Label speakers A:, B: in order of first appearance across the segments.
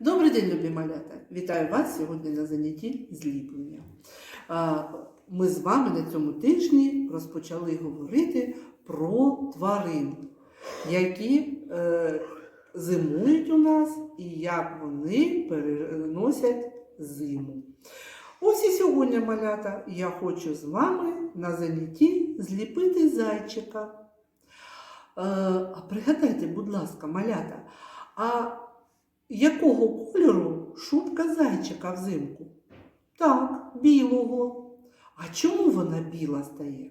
A: Добрий день, любі малята! Вітаю вас сьогодні на занятті зліплення. А, Ми з вами на цьому тижні розпочали говорити про тварин, які е, зимують у нас і як вони переносять зиму. Ось і сьогодні, малята, я хочу з вами на занятті зліпити зайчика. Е, а пригадайте, будь ласка, малята, а якого кольору шубка зайчика взимку? Так, білого. А чому вона біла стає?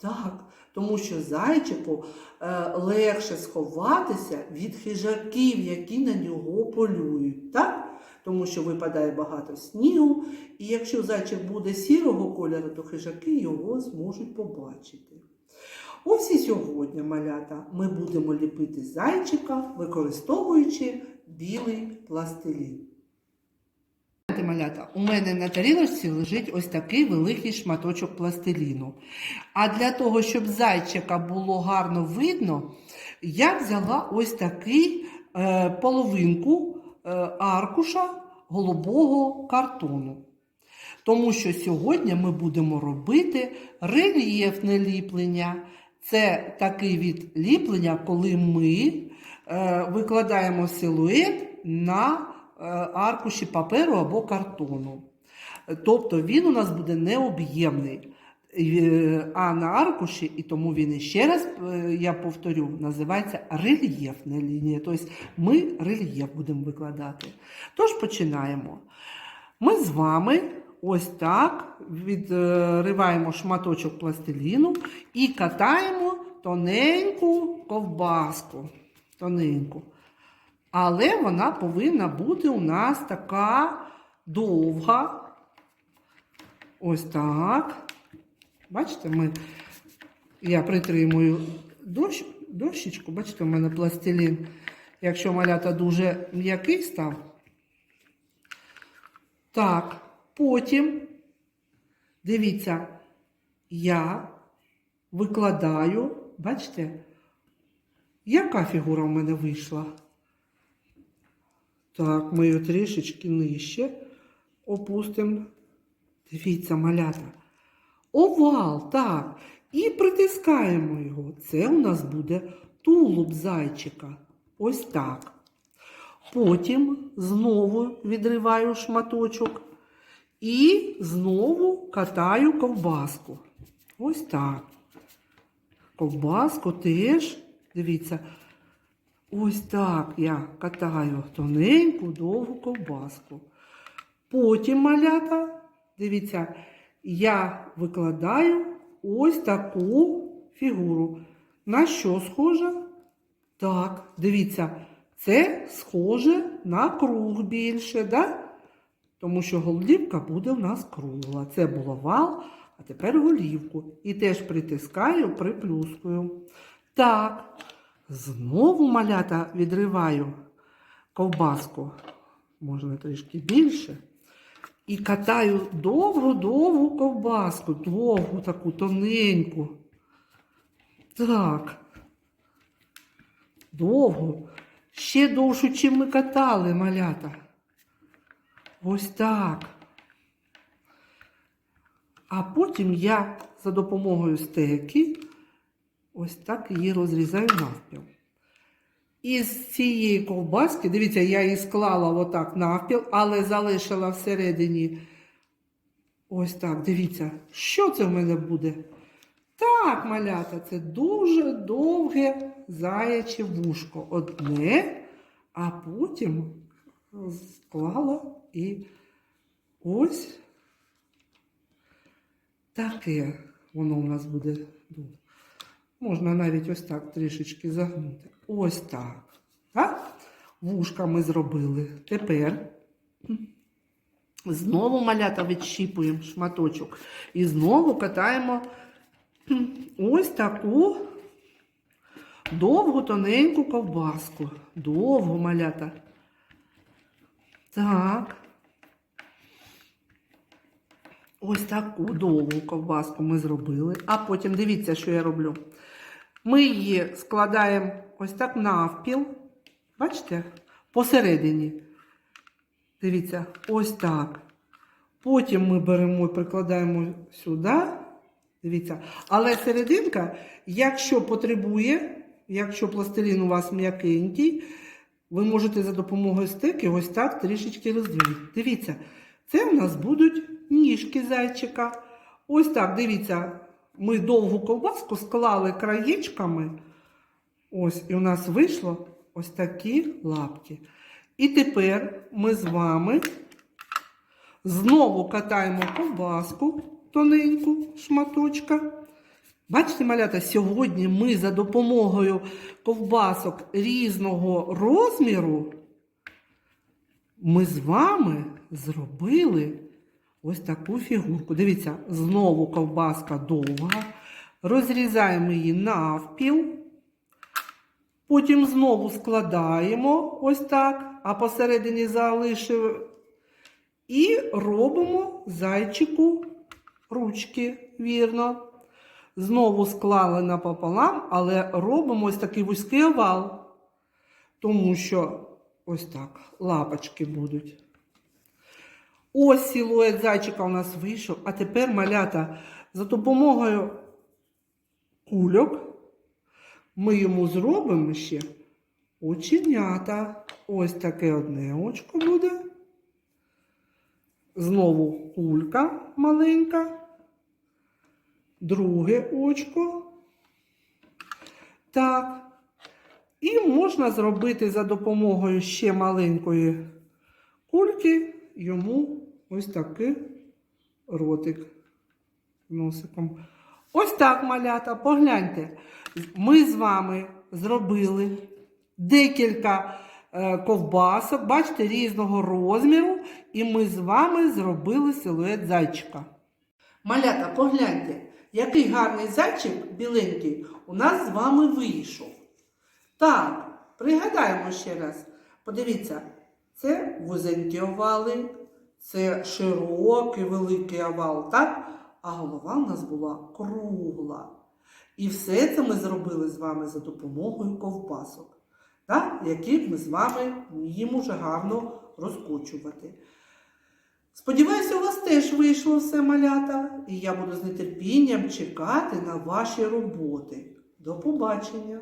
A: Так, тому що зайчику е, легше сховатися від хижаків, які на нього полюють. Так? Тому що випадає багато снігу, і якщо зайчик буде сірого кольору, то хижаки його зможуть побачити. Ось і сьогодні, малята, ми будемо ліпити зайчика, використовуючи білий пластилін. Малята, у мене на тарілочці лежить ось такий великий шматочок пластиліну. А для того, щоб зайчика було гарно видно, я взяла ось такий е, половинку е, аркуша голубого картону. Тому що сьогодні ми будемо робити рельєфне ліплення. Це такий від ліплення, коли ми е, викладаємо силует на е, аркуші паперу або картону. Тобто він у нас буде необ'ємний. Е, А на аркуші, і тому він іще раз, я повторю, називається рельєфна лінія. Тобто ми рельєф будемо викладати. Тож починаємо. Ми з вами ось так відриваємо шматочок пластиліну і катаємо тоненьку ковбаску. Тоненьку. Але вона повинна бути у нас така довга. Ось так. Бачите, ми, я притримую дощ, дощечку, бачите, у мене пластилін. Якщо малята дуже м'який став. Так, потім, дивіться, я викладаю, бачите, яка фігура в мене вийшла? Так, ми її трішечки нижче опустимо. Дивіться, малята. Овал, так. І притискаємо його. Це у нас буде тулуб зайчика. Ось так. Потім знову відриваю шматочок і знову катаю ковбаску. Ось так. Ковбаску теж, дивіться, ось так я катаю тоненьку, довгу ковбаску. Потім малята, дивіться, я викладаю ось таку фігуру. На що схожа? Так, дивіться, це схоже на круг більше, да? Тому що голівка буде в нас кругла. Це було вал, а тепер голівку. І теж притискаю, приплюскую. Так, знову малята відриваю ковбаску, можна трішки більше. І катаю довгу-довгу ковбаску, довгу таку тоненьку. Так. Довго. Ще довшу, чим ми катали малята. Ось так. А потім я за допомогою стеки ось так її розрізаю навпіл. Із цієї ковбаски, дивіться, я її склала отак навпіл, але залишила всередині. Ось так, дивіться, що це в мене буде? Так, малята, це дуже довге заяче вушко. Одне, а потім склала і ось таке воно у нас буде. Можна навіть ось так трішечки загнути. Ось так. Так? Вушка ми зробили. Тепер знову малята відщіпуємо шматочок. І знову катаємо ось таку довгу тоненьку ковбаску. Довгу малята. Так. Ось таку довгу ковбаску ми зробили. А потім дивіться, що я роблю. Ми її складаємо ось так навпіл. Бачите? посередині. Дивіться, ось так. Потім ми беремо і прикладаємо сюди. Дивіться. Але серединка, якщо потребує, якщо пластилін у вас м'якенький, ви можете за допомогою стеки ось так трішечки розділити. Дивіться, це у нас будуть ніжки зайчика. Ось так, дивіться, ми довгу ковбаску склали краєчками. Ось, і у нас вийшло ось такі лапки. І тепер ми з вами знову катаємо ковбаску тоненьку шматочка. Бачите, малята, сьогодні ми за допомогою ковбасок різного розміру ми з вами зробили ось таку фігурку. Дивіться, знову ковбаска довга. Розрізаємо її навпіл. Потім знову складаємо ось так, а посередині залишимо. І робимо зайчику ручки, вірно. Знову склали напополам, але робимо ось такий вузький овал. Тому що ось так лапочки будуть. Ось силует зайчика у нас вийшов. А тепер малята за допомогою кульок ми йому зробимо ще оченята. Ось таке одне очко буде. Знову кулька маленька. Друге очко. Так. І можна зробити за допомогою ще маленької кульки йому ось такий ротик носиком. Ось так, малята, погляньте. Ми з вами зробили декілька е, ковбасок, бачите, різного розміру, і ми з вами зробили силует зайчика. Малята, погляньте, який гарний зайчик біленький у нас з вами вийшов. Так, пригадаємо ще раз. Подивіться, це вузенькі овали, це широкий великий овал, так? А голова у нас була кругла. І все це ми зробили з вами за допомогою ковбасок, так? які ми з вами вміємо вже гарно розкочувати. Сподіваюся, у вас теж вийшло все малята, і я буду з нетерпінням чекати на ваші роботи. До побачення!